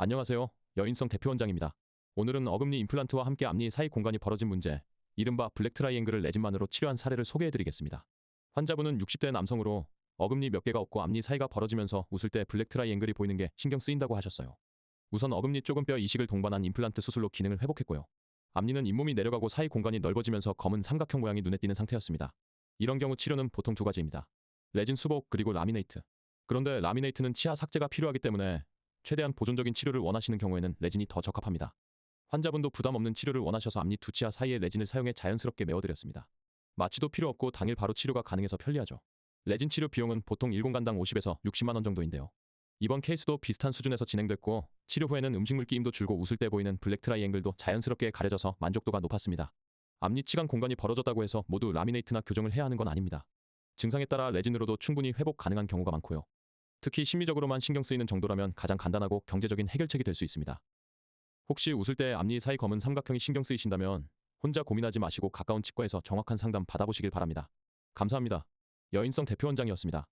안녕하세요. 여인성 대표원장입니다. 오늘은 어금니 임플란트와 함께 앞니 사이 공간이 벌어진 문제, 이른바 블랙 트라이앵글을 레진만으로 치료한 사례를 소개해드리겠습니다. 환자분은 60대 남성으로 어금니 몇 개가 없고 앞니 사이가 벌어지면서 웃을 때 블랙 트라이앵글이 보이는 게 신경 쓰인다고 하셨어요. 우선 어금니 쪽은 뼈 이식을 동반한 임플란트 수술로 기능을 회복했고요. 앞니는 잇몸이 내려가고 사이 공간이 넓어지면서 검은 삼각형 모양이 눈에 띄는 상태였습니다. 이런 경우 치료는 보통 두 가지입니다. 레진 수복 그리고 라미네이트. 그런데 라미네이트는 치아 삭제가 필요하기 때문에 최대한 보존적인 치료를 원하시는 경우에는 레진이 더 적합합니다. 환자분도 부담 없는 치료를 원하셔서 앞니 두 치아 사이에 레진을 사용해 자연스럽게 메워드렸습니다. 마취도 필요 없고 당일 바로 치료가 가능해서 편리하죠. 레진 치료 비용은 보통 1공간당 50에서 60만 원 정도인데요. 이번 케이스도 비슷한 수준에서 진행됐고 치료 후에는 음식물 끼임도 줄고 웃을 때 보이는 블랙 트라이앵글도 자연스럽게 가려져서 만족도가 높았습니다. 앞니 치간 공간이 벌어졌다고 해서 모두 라미네이트나 교정을 해야 하는 건 아닙니다. 증상에 따라 레진으로도 충분히 회복 가능한 경우가 많고요. 특히 심리적으로만 신경 쓰이는 정도라면 가장 간단하고 경제적인 해결책이 될 수 있습니다. 혹시 웃을 때 앞니 사이 검은 삼각형이 신경 쓰이신다면 혼자 고민하지 마시고 가까운 치과에서 정확한 상담 받아보시길 바랍니다. 감사합니다. 여인성 대표원장이었습니다.